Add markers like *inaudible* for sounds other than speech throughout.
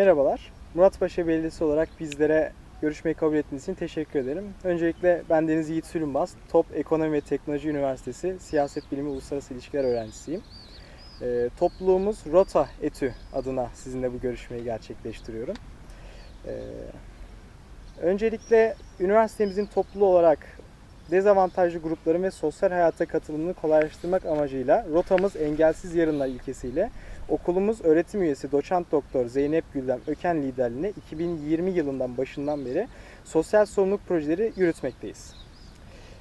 Merhabalar. Muratpaşa Belediyesi olarak bizlere görüşmeyi kabul ettiğiniz için teşekkür ederim. Öncelikle ben Deniz Yiğit Sülünbaz, Top Ekonomi ve Teknoloji Üniversitesi Siyaset Bilimi Uluslararası İlişkiler öğrencisiyim. Ee, topluluğumuz Rota Etü adına sizinle bu görüşmeyi gerçekleştiriyorum. Ee, öncelikle üniversitemizin topluluğu olarak dezavantajlı grupların ve sosyal hayata katılımını kolaylaştırmak amacıyla Rotamız Engelsiz Yarınlar ilkesiyle Okulumuz öğretim üyesi doçent doktor Zeynep Güldem Öken liderliğinde 2020 yılından başından beri sosyal sorumluluk projeleri yürütmekteyiz.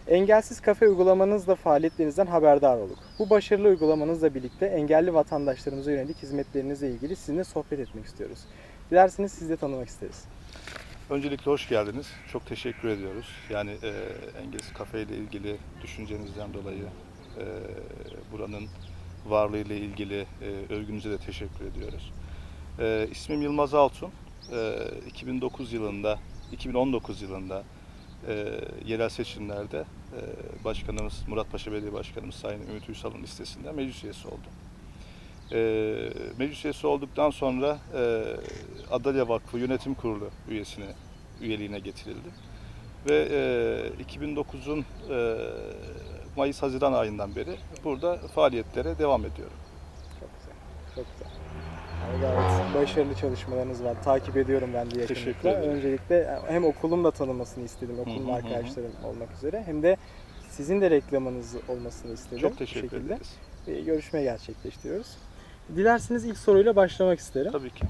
Engelsiz kafe uygulamanızla faaliyetlerinizden haberdar olduk. Bu başarılı uygulamanızla birlikte engelli vatandaşlarımıza yönelik hizmetlerinizle ilgili sizinle sohbet etmek istiyoruz. Dilerseniz sizi de tanımak isteriz. Öncelikle hoş geldiniz. Çok teşekkür ediyoruz. Yani e, Engelsiz Kafe ile ilgili düşüncenizden dolayı e, buranın varlığıyla ilgili e, övgünüze de teşekkür ediyoruz. E, ismim Yılmaz Altun. E, 2009 yılında, 2019 yılında e, yerel seçimlerde e, Başkanımız Murat Paşa Belediye Başkanımız Sayın Ümit Uysal'ın listesinde meclis üyesi oldum. E, meclis üyesi olduktan sonra e, Adalya Vakfı Yönetim Kurulu üyesine üyeliğine getirildi. Ve e, 2009'un e, Mayıs-Haziran ayından beri burada faaliyetlere devam ediyorum. Çok güzel. Çok güzel. Yani gayet başarılı çalışmalarınız var. Takip ediyorum ben de Teşekkür yakınlıkla. Öncelikle hem okulum da tanımasını istedim, okulum arkadaşlarım olmak üzere. Hem de sizin de reklamınız olmasını istedim. Çok teşekkür ederiz. Görüşme gerçekleştiriyoruz. Dilerseniz ilk soruyla başlamak isterim. Tabii ki.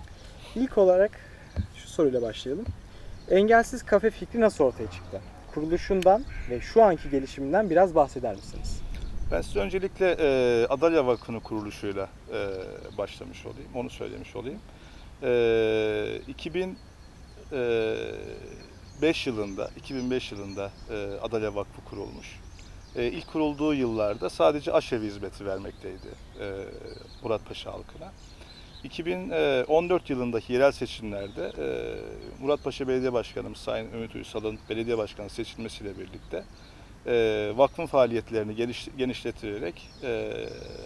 İlk olarak şu soruyla başlayalım. Engelsiz kafe fikri nasıl ortaya çıktı? Kuruluşundan ve şu anki gelişiminden biraz bahseder misiniz? Ben size öncelikle e, Adalya Vakfı'nın kuruluşuyla e, başlamış olayım, onu söylemiş olayım. E, 2005 yılında, 2005 yılında e, Adalya Vakfı kurulmuş. E, ilk kurulduğu yıllarda sadece aşevi hizmeti vermekteydi e, Muratpaşa halkına. 2014 yılındaki yerel seçimlerde e, Muratpaşa Belediye Başkanımız Sayın Ümit Uysal'ın belediye başkanı seçilmesiyle birlikte e, vakfın faaliyetlerini geniş, genişleterek e,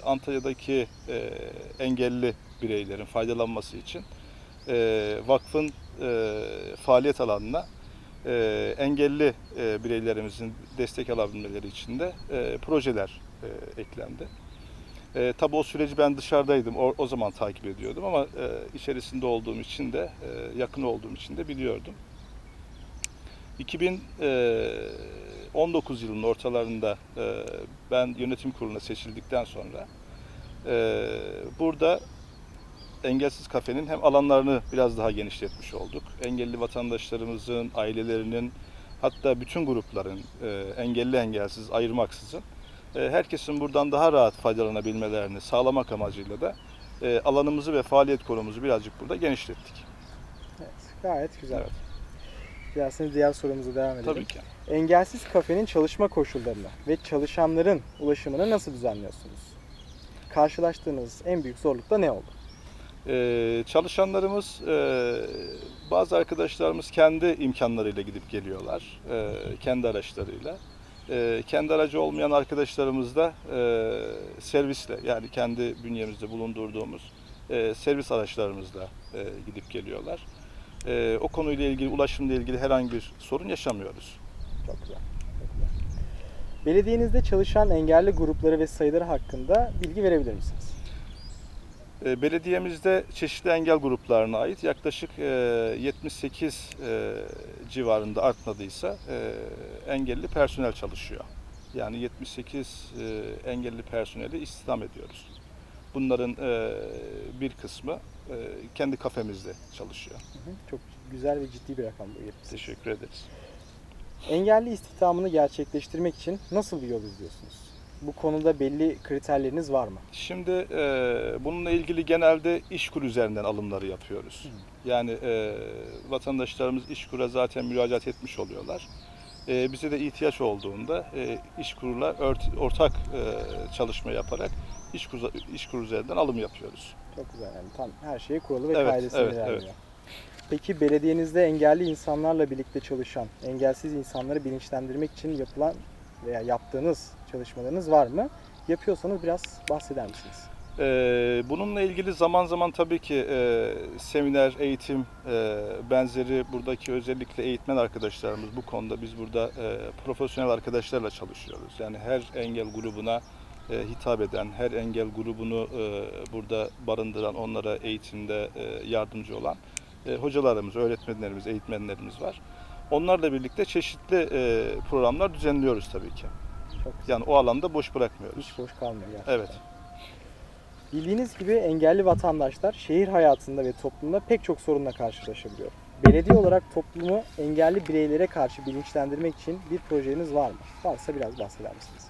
Antalya'daki e, engelli bireylerin faydalanması için e, vakfın e, faaliyet alanına e, engelli e, bireylerimizin destek alabilmeleri için de e, projeler e, eklendi. E, tabii o süreci ben dışarıdaydım, o, o zaman takip ediyordum ama e, içerisinde olduğum için de, e, yakın olduğum için de biliyordum. 2019 yılının ortalarında e, ben yönetim kuruluna seçildikten sonra e, burada Engelsiz Kafe'nin hem alanlarını biraz daha genişletmiş olduk. Engelli vatandaşlarımızın, ailelerinin hatta bütün grupların e, engelli engelsiz ayırmaksızın e, herkesin buradan daha rahat faydalanabilmelerini sağlamak amacıyla da e, alanımızı ve faaliyet konumuzu birazcık burada genişlettik. Evet, gayet güzel. Evet. Dilerseniz diğer sorumuza devam edelim. Tabii ki. Engelsiz kafenin çalışma koşullarını ve çalışanların ulaşımını nasıl düzenliyorsunuz? Karşılaştığınız en büyük zorluk da ne oldu? Ee, çalışanlarımız, e, bazı arkadaşlarımız kendi imkanlarıyla gidip geliyorlar, e, kendi araçlarıyla. E, kendi aracı olmayan arkadaşlarımız da e, servisle, yani kendi bünyemizde bulundurduğumuz e, servis araçlarımızla e, gidip geliyorlar. E, o konuyla ilgili, ulaşımla ilgili herhangi bir sorun yaşamıyoruz. Çok güzel. Belediyenizde çalışan engelli grupları ve sayıları hakkında bilgi verebilir misiniz? E, Belediyemizde çeşitli engel gruplarına ait yaklaşık e, 78 e, civarında artmadıysa e, engelli personel çalışıyor. Yani 78 e, engelli personeli istihdam ediyoruz. Bunların e, bir kısmı e, kendi kafemizde çalışıyor. Çok güzel ve ciddi bir rakam bu 78. Teşekkür ederiz. Engelli istihdamını gerçekleştirmek için nasıl bir yol izliyorsunuz? Bu konuda belli kriterleriniz var mı? Şimdi e, bununla ilgili genelde İşkur üzerinden alımları yapıyoruz. Yani e, vatandaşlarımız İşkur'a zaten müracaat etmiş oluyorlar. E, bize de ihtiyaç olduğunda e, İşkur'la ortak e, çalışma yaparak İşkur, İşkur üzerinden alım yapıyoruz. Çok güzel yani tam her şeye kurulu ve Evet, kaidesine evet, ilerliyor. evet. Peki belediyenizde engelli insanlarla birlikte çalışan, engelsiz insanları bilinçlendirmek için yapılan veya yaptığınız çalışmalarınız var mı? Yapıyorsanız biraz bahseder misiniz? Ee, bununla ilgili zaman zaman tabii ki e, seminer, eğitim e, benzeri buradaki özellikle eğitmen arkadaşlarımız bu konuda biz burada e, profesyonel arkadaşlarla çalışıyoruz. Yani her engel grubuna hitap eden, her engel grubunu burada barındıran, onlara eğitimde yardımcı olan hocalarımız, öğretmenlerimiz, eğitmenlerimiz var. Onlarla birlikte çeşitli programlar düzenliyoruz tabii ki. Çok güzel. Yani o alanda boş bırakmıyoruz. Hiç boş kalmıyor gerçekten. Evet. Bildiğiniz gibi engelli vatandaşlar şehir hayatında ve toplumda pek çok sorunla karşılaşabiliyor. Belediye olarak toplumu engelli bireylere karşı bilinçlendirmek için bir projeniz var mı? Varsa biraz bahseder misiniz?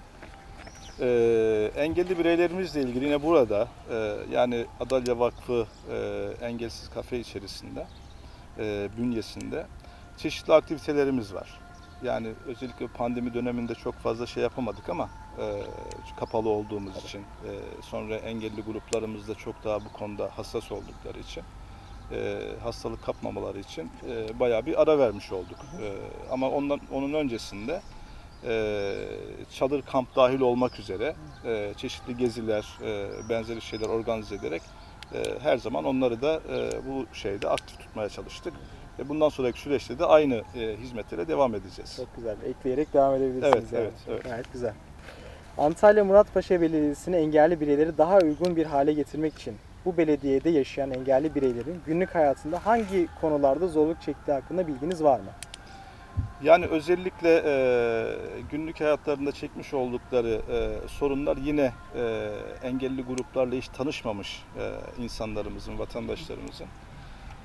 Ee, engelli bireylerimizle ilgili yine burada e, yani Adalya Vakfı e, Engelsiz Kafe içerisinde e, bünyesinde çeşitli aktivitelerimiz var. Yani özellikle pandemi döneminde çok fazla şey yapamadık ama e, kapalı olduğumuz için e, sonra engelli gruplarımız da çok daha bu konuda hassas oldukları için e, hastalık kapmamaları için e, bayağı bir ara vermiş olduk. E, ama ondan onun öncesinde e, çadır kamp dahil olmak üzere e, çeşitli geziler, e, benzeri şeyler organize ederek e, her zaman onları da e, bu şeyde aktif tutmaya çalıştık. Ve bundan sonraki süreçte de aynı e, hizmetlere devam edeceğiz. Çok güzel. Ekleyerek devam edebilirsiniz. Evet, yani. evet, evet. Gayet güzel. Antalya Muratpaşa Belediyesi'ne engelli bireyleri daha uygun bir hale getirmek için bu belediyede yaşayan engelli bireylerin günlük hayatında hangi konularda zorluk çektiği hakkında bilginiz var mı? Yani özellikle e, günlük hayatlarında çekmiş oldukları e, sorunlar yine e, engelli gruplarla hiç tanışmamış e, insanlarımızın, vatandaşlarımızın.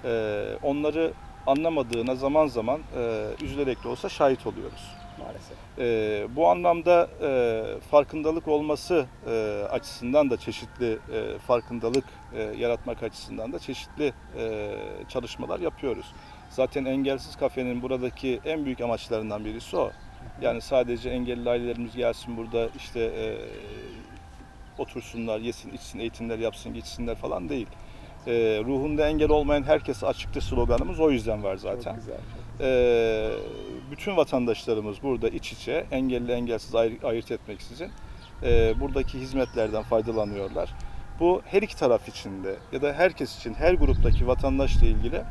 E, onları anlamadığına zaman zaman e, üzülerek de olsa şahit oluyoruz. Maalesef. E, bu anlamda e, farkındalık olması e, açısından da çeşitli e, farkındalık e, yaratmak açısından da çeşitli e, çalışmalar yapıyoruz. Zaten engelsiz kafenin buradaki en büyük amaçlarından birisi o. Yani sadece engelli ailelerimiz gelsin burada işte e, otursunlar, yesin, içsin, eğitimler yapsın, geçsinler falan değil. E, ruhunda engel olmayan herkese açıktır sloganımız o yüzden var zaten. Çok güzel. Ee, bütün vatandaşlarımız burada iç içe engelli engelsiz ayır- ayırt etmeksizin e, buradaki hizmetlerden faydalanıyorlar. Bu her iki taraf için de ya da herkes için her gruptaki vatandaşla ilgili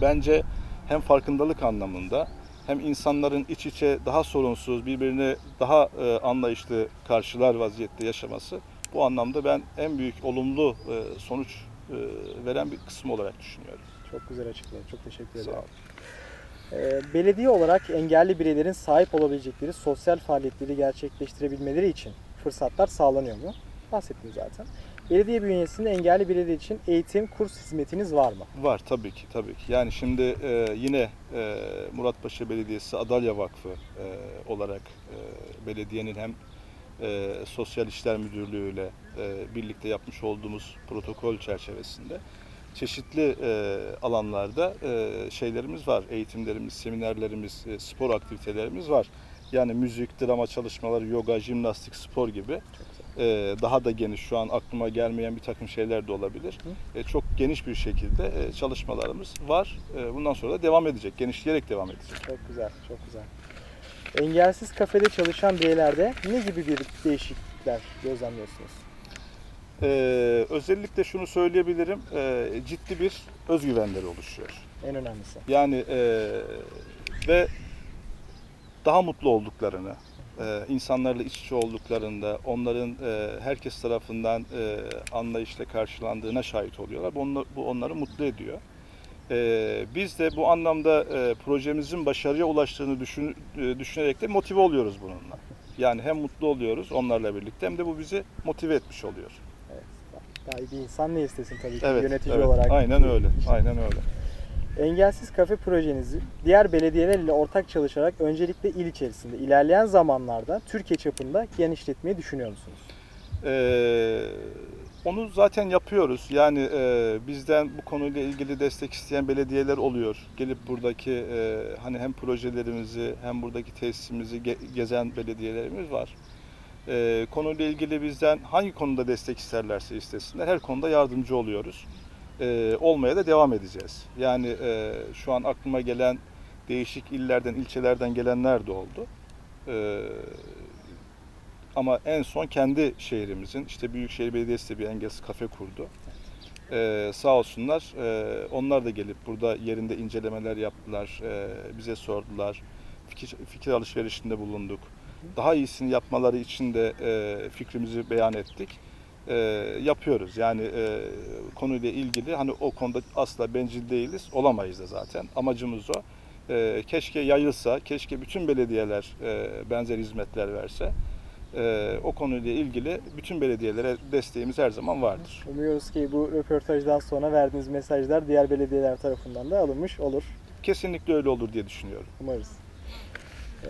bence hem farkındalık anlamında hem insanların iç içe daha sorunsuz, birbirini daha e, anlayışlı karşılar vaziyette yaşaması bu anlamda ben en büyük olumlu e, sonuç e, veren bir kısım olarak düşünüyorum. Çok güzel açıkladın. Çok teşekkür Sağ ederim. olun. Ee, belediye olarak engelli bireylerin sahip olabilecekleri sosyal faaliyetleri gerçekleştirebilmeleri için fırsatlar sağlanıyor mu? Bahsettim zaten. Belediye bünyesinde engelli bireyler için eğitim, kurs hizmetiniz var mı? Var tabii ki tabii ki. Yani şimdi e, yine e, Muratpaşa Belediyesi Adalya Vakfı e, olarak e, belediyenin hem e, Sosyal İşler Müdürlüğü ile e, birlikte yapmış olduğumuz protokol çerçevesinde çeşitli e, alanlarda e, şeylerimiz var. Eğitimlerimiz, seminerlerimiz, e, spor aktivitelerimiz var. Yani müzik, drama çalışmaları, yoga, jimnastik, spor gibi e, daha da geniş şu an aklıma gelmeyen bir takım şeyler de olabilir. E, çok geniş bir şekilde e, çalışmalarımız var. E, bundan sonra da devam edecek, genişleyerek devam edecek. Çok güzel, çok güzel. Engelsiz kafede çalışan bireylerde ne gibi bir değişiklikler gözlemliyorsunuz? E, özellikle şunu söyleyebilirim, e, ciddi bir özgüvenleri oluşuyor. En önemlisi. Yani e, ve daha mutlu olduklarını, e, insanlarla iç içe olduklarında, onların e, herkes tarafından e, anlayışla karşılandığına şahit oluyorlar. Bu, onla- bu onları mutlu ediyor. E, biz de bu anlamda e, projemizin başarıya ulaştığını düşün, e, düşünerek de motive oluyoruz bununla. Yani hem mutlu oluyoruz onlarla birlikte hem de bu bizi motive etmiş oluyor. Evet. Daha iyi bir insan ne istesin tabii ki Evet, yönetici evet. olarak. Aynen öyle. Aynen öyle. Engelsiz kafe projenizi diğer belediyeler ile ortak çalışarak öncelikle il içerisinde ilerleyen zamanlarda Türkiye çapında genişletmeyi düşünüyor musunuz? Ee, onu zaten yapıyoruz. Yani e, bizden bu konuyla ilgili destek isteyen belediyeler oluyor. Gelip buradaki e, hani hem projelerimizi hem buradaki tesisimizi ge- gezen belediyelerimiz var. E, konuyla ilgili bizden hangi konuda destek isterlerse istesinler her konuda yardımcı oluyoruz. E, olmaya da devam edeceğiz. Yani e, şu an aklıma gelen değişik illerden, ilçelerden gelenler de oldu. E, ama en son kendi şehrimizin işte Büyükşehir Belediyesi de bir engelsiz kafe kurdu. Ee, sağ olsunlar. Ee, onlar da gelip burada yerinde incelemeler yaptılar. Ee, bize sordular. Fikir, fikir alışverişinde bulunduk. Daha iyisini yapmaları için de e, fikrimizi beyan ettik. Ee, yapıyoruz. Yani e, konuyla ilgili hani o konuda asla bencil değiliz. Olamayız da zaten. Amacımız o. Ee, keşke yayılsa, keşke bütün belediyeler e, benzer hizmetler verse. Ee, o konuyla ilgili bütün belediyelere desteğimiz her zaman vardır. Umuyoruz ki bu röportajdan sonra verdiğiniz mesajlar diğer belediyeler tarafından da alınmış olur. Kesinlikle öyle olur diye düşünüyorum. Umarız. Ee,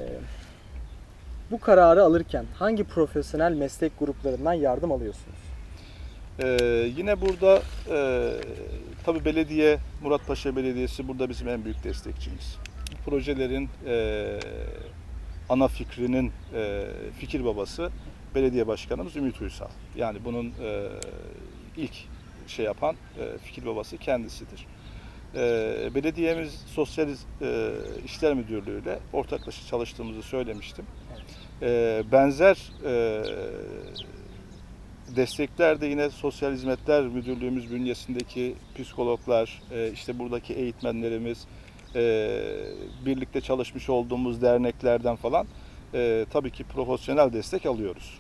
bu kararı alırken hangi profesyonel meslek gruplarından yardım alıyorsunuz? Ee, yine burada e, tabii belediye, Muratpaşa Belediyesi burada bizim en büyük destekçimiz. Bu projelerin e, ana fikrinin e, fikir babası belediye başkanımız Ümit Uysal. Yani bunun e, ilk şey yapan e, fikir babası kendisidir. E, belediyemiz Sosyal e, İşler Müdürlüğü ile ortaklaşa çalıştığımızı söylemiştim. E, benzer e, destekler de yine Sosyal Hizmetler Müdürlüğümüz bünyesindeki psikologlar, e, işte buradaki eğitmenlerimiz, e, birlikte çalışmış olduğumuz derneklerden falan e, tabii ki profesyonel destek alıyoruz.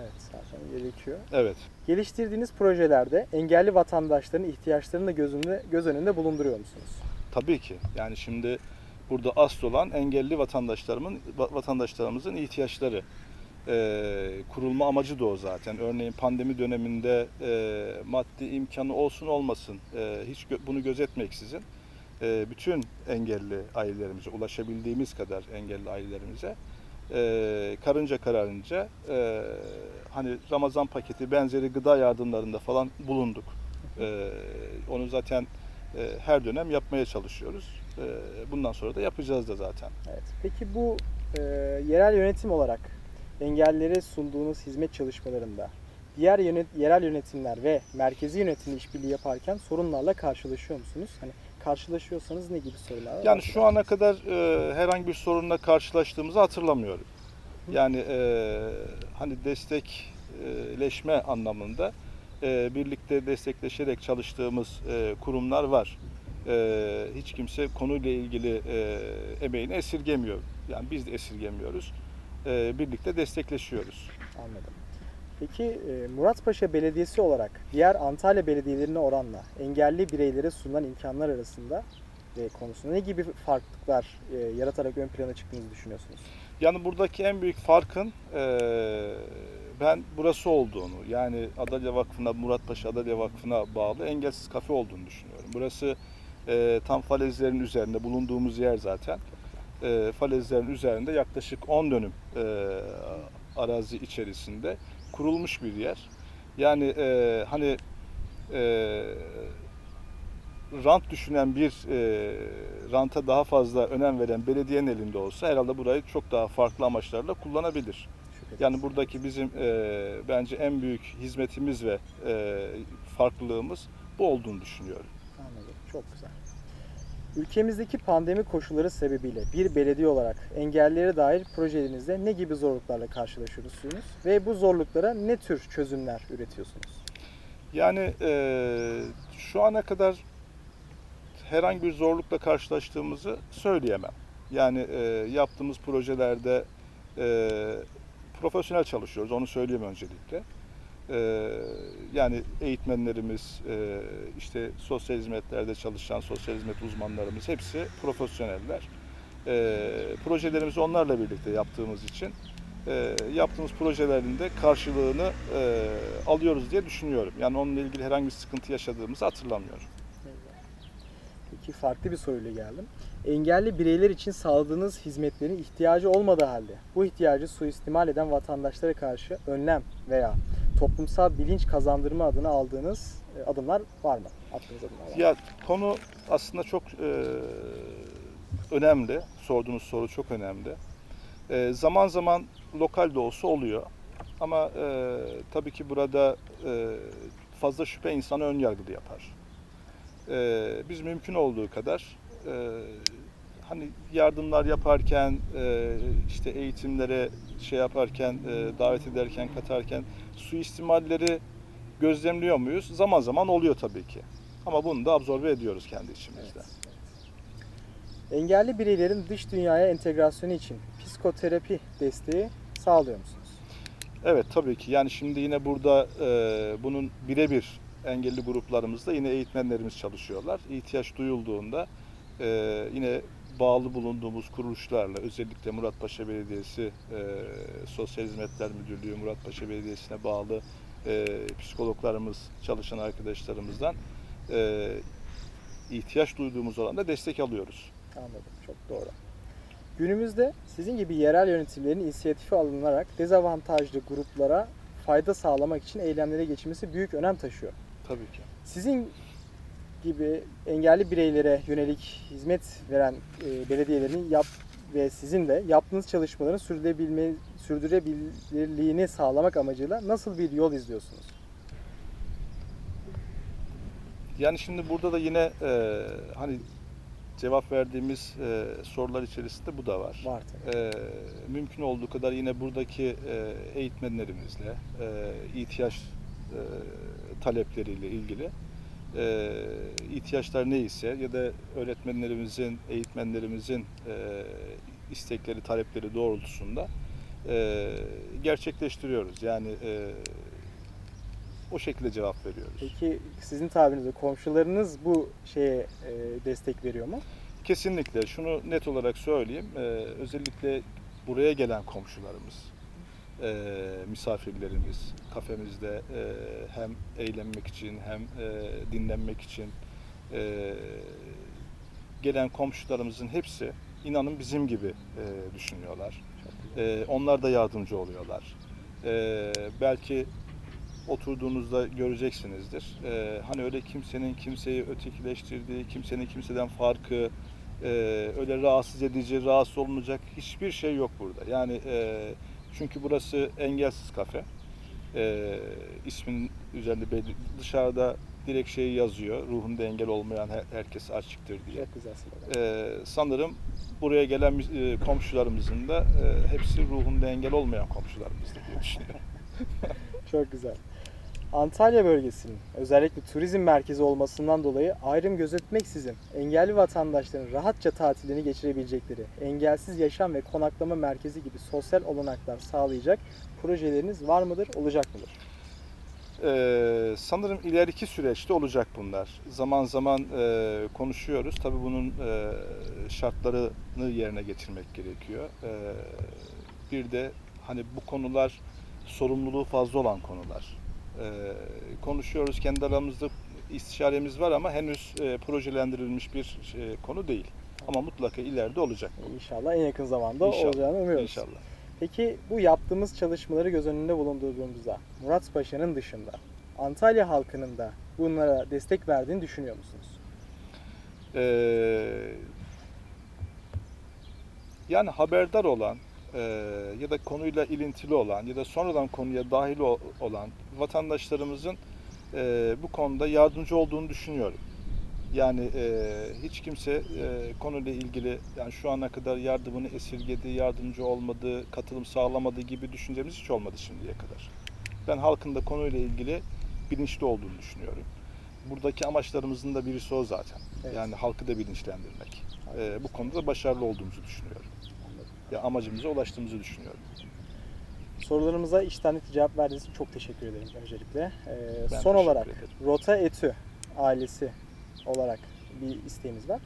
Evet zaten gerekiyor. Evet. Geliştirdiğiniz projelerde engelli vatandaşların ihtiyaçlarını da göz önünde, göz önünde bulunduruyor musunuz? Tabii ki. Yani şimdi burada asıl olan engelli vatandaşlarımın va- vatandaşlarımızın ihtiyaçları. Ee, kurulma amacı da o zaten. Örneğin pandemi döneminde e, maddi imkanı olsun olmasın e, hiç gö- bunu gözetmeksizin e, bütün engelli ailelerimize ulaşabildiğimiz kadar engelli ailelerimize e, karınca kararınca e, hani Ramazan paketi benzeri gıda yardımlarında falan bulunduk. E, onu zaten her dönem yapmaya çalışıyoruz. Bundan sonra da yapacağız da zaten. Evet. Peki bu e, yerel yönetim olarak engellilere sunduğunuz hizmet çalışmalarında diğer yönet, yerel yönetimler ve merkezi yönetimle işbirliği yaparken sorunlarla karşılaşıyor musunuz? Hani karşılaşıyorsanız ne gibi sorunlar var? Yani şu ana kadar e, herhangi bir sorunla karşılaştığımızı hatırlamıyorum. Yani e, hani destekleşme anlamında e, birlikte destekleşerek çalıştığımız e, kurumlar var. E, hiç kimse konuyla ilgili e, emeğini esirgemiyor. Yani biz de esirgemiyoruz. E, birlikte destekleşiyoruz. Anladım. Peki e, Muratpaşa Belediyesi olarak diğer Antalya belediyelerine oranla engelli bireylere sunulan imkanlar arasında ve konusunda ne gibi farklılıklar e, yaratarak ön plana çıktığınızı düşünüyorsunuz? Yani buradaki en büyük farkın eee, ben burası olduğunu, yani Adalya Vakfı'na, Muratpaşa Adalya Vakfı'na bağlı engelsiz kafe olduğunu düşünüyorum. Burası tam falezlerin üzerinde bulunduğumuz yer zaten. Falezlerin üzerinde yaklaşık 10 dönüm arazi içerisinde kurulmuş bir yer. Yani eee, hani eee rant düşünen bir e, ranta daha fazla önem veren belediyenin elinde olsa herhalde burayı çok daha farklı amaçlarla kullanabilir. Yani buradaki bizim e, bence en büyük hizmetimiz ve e, farklılığımız bu olduğunu düşünüyorum. Anladım. Çok güzel. Ülkemizdeki pandemi koşulları sebebiyle bir belediye olarak engellilere dair projelerinizde ne gibi zorluklarla karşılaşıyorsunuz ve bu zorluklara ne tür çözümler üretiyorsunuz? Yani e, şu ana kadar herhangi bir zorlukla karşılaştığımızı söyleyemem. Yani e, yaptığımız projelerde e, profesyonel çalışıyoruz, onu söyleyeyim öncelikle. E, yani eğitmenlerimiz, e, işte sosyal hizmetlerde çalışan sosyal hizmet uzmanlarımız hepsi profesyoneller. E, projelerimizi onlarla birlikte yaptığımız için e, yaptığımız projelerin de karşılığını e, alıyoruz diye düşünüyorum. Yani onunla ilgili herhangi bir sıkıntı yaşadığımızı hatırlamıyorum. Peki farklı bir soruyla geldim. Engelli bireyler için sağladığınız hizmetlerin ihtiyacı olmadığı halde bu ihtiyacı suistimal eden vatandaşlara karşı önlem veya toplumsal bilinç kazandırma adına aldığınız e, adımlar var mı? Attığınız adımlar var mı? Ya konu aslında çok e, önemli. Sorduğunuz soru çok önemli. E, zaman zaman lokal de olsa oluyor. Ama e, tabii ki burada e, fazla şüphe insanı ön yargılı yapar. E, biz mümkün olduğu kadar e, hani yardımlar yaparken e, işte eğitimlere şey yaparken, e, davet ederken, katarken suistimalleri gözlemliyor muyuz? Zaman zaman oluyor tabii ki. Ama bunu da absorbe ediyoruz kendi içimizde. Engelli bireylerin dış dünyaya entegrasyonu için psikoterapi desteği sağlıyor musunuz? Evet tabii ki. Yani şimdi yine burada e, bunun birebir engelli gruplarımızda yine eğitmenlerimiz çalışıyorlar. İhtiyaç duyulduğunda e, yine bağlı bulunduğumuz kuruluşlarla özellikle Muratpaşa Belediyesi e, Sosyal Hizmetler Müdürlüğü, Muratpaşa Belediyesi'ne bağlı e, psikologlarımız, çalışan arkadaşlarımızdan e, ihtiyaç duyduğumuz alanda destek alıyoruz. Anladım. Çok doğru. Günümüzde sizin gibi yerel yönetimlerin inisiyatifi alınarak dezavantajlı gruplara fayda sağlamak için eylemlere geçilmesi büyük önem taşıyor. Tabii ki. Sizin gibi engelli bireylere yönelik hizmet veren e, belediyelerin yap ve sizin de yaptığınız çalışmaların sürdürebilme, sürdürülebilirliğini sağlamak amacıyla nasıl bir yol izliyorsunuz? Yani şimdi burada da yine e, hani cevap verdiğimiz e, sorular içerisinde bu da var. Var tabii. E, mümkün olduğu kadar yine buradaki e, eğitmenlerimizle e, ihtiyaç e, talepleriyle ilgili e, ihtiyaçlar neyse ya da öğretmenlerimizin, eğitmenlerimizin e, istekleri, talepleri doğrultusunda e, gerçekleştiriyoruz. Yani e, o şekilde cevap veriyoruz. Peki sizin tabirinizde komşularınız bu şeye e, destek veriyor mu? Kesinlikle. Şunu net olarak söyleyeyim. Ee, özellikle buraya gelen komşularımız, e, misafirlerimiz, kafemizde e, hem eğlenmek için hem e, dinlenmek için e, gelen komşularımızın hepsi inanın bizim gibi e, düşünüyorlar. E, onlar da yardımcı oluyorlar. E, belki oturduğunuzda göreceksinizdir. Ee, hani öyle kimsenin kimseyi ötekileştirdiği, kimsenin kimseden farkı, e, öyle rahatsız edici, rahatsız olunacak hiçbir şey yok burada. Yani e, çünkü burası engelsiz kafe. E, ismin üzerinde belli, dışarıda direkt şey yazıyor. Ruhunda engel olmayan her- herkes açıktır diye. Çok güzel slogan. Ee, sanırım buraya gelen e, komşularımızın da e, hepsi ruhunda engel olmayan komşularımızdır diye düşünüyorum. *laughs* Çok güzel. Antalya bölgesinin özellikle turizm merkezi olmasından dolayı ayrım gözetmeksizin engelli vatandaşların rahatça tatillerini geçirebilecekleri engelsiz yaşam ve konaklama merkezi gibi sosyal olanaklar sağlayacak projeleriniz var mıdır, olacak mıdır? Ee, sanırım ileriki süreçte olacak bunlar. Zaman zaman e, konuşuyoruz. Tabii bunun e, şartlarını yerine getirmek gerekiyor. Ee, bir de hani bu konular sorumluluğu fazla olan konular. Ee, konuşuyoruz kendi aramızda istişaremiz var ama henüz e, projelendirilmiş bir e, konu değil. Ama mutlaka ileride olacak. İnşallah en yakın zamanda İnşallah, olacağını umuyoruz. İnşallah. Peki bu yaptığımız çalışmaları göz önünde bulundurduğumuzda Murat Paşa'nın dışında Antalya halkının da bunlara destek verdiğini düşünüyor musunuz? Ee, yani haberdar olan e, ya da konuyla ilintili olan ya da sonradan konuya dahil olan vatandaşlarımızın e, bu konuda yardımcı olduğunu düşünüyorum. Yani e, hiç kimse e, konuyla ilgili yani şu ana kadar yardımını esirgedi, yardımcı olmadı, katılım sağlamadı gibi düşüncemiz hiç olmadı şimdiye kadar. Ben halkın da konuyla ilgili bilinçli olduğunu düşünüyorum. Buradaki amaçlarımızın da birisi o zaten. Evet. Yani halkı da bilinçlendirmek. Ee, bu konuda da başarılı olduğumuzu düşünüyorum. Ya amacımıza ulaştığımızı düşünüyorum. Sorularımıza içtenlikle cevap verdiğiniz için çok teşekkür ederim öncelikle. Ee, Ben son olarak ederim. Rota Etü ailesi olarak bir isteğimiz var.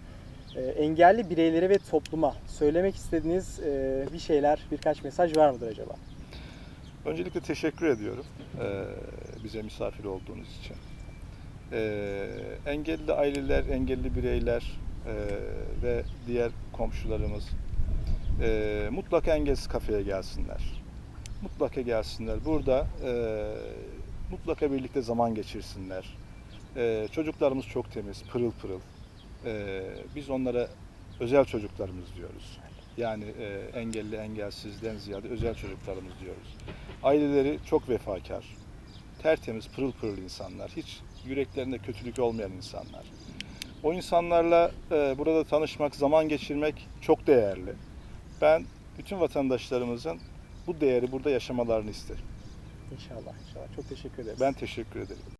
Ee, engelli bireylere ve topluma söylemek istediğiniz e, bir şeyler, birkaç mesaj var mıdır acaba? Öncelikle teşekkür ediyorum ee, bize misafir olduğunuz için. Ee, engelli aileler, engelli bireyler e, ve diğer komşularımız e, mutlaka engelsiz kafeye gelsinler. Mutlaka gelsinler. Burada e, mutlaka birlikte zaman geçirsinler. E, çocuklarımız çok temiz, pırıl pırıl. E, biz onlara özel çocuklarımız diyoruz. Yani e, engelli engelsizden ziyade özel çocuklarımız diyoruz. Aileleri çok vefakar, tertemiz, pırıl pırıl insanlar. Hiç yüreklerinde kötülük olmayan insanlar. O insanlarla e, burada tanışmak, zaman geçirmek çok değerli. Ben bütün vatandaşlarımızın bu değeri burada yaşamalarını isterim. İnşallah inşallah. Çok teşekkür ederiz. Ben teşekkür ederim.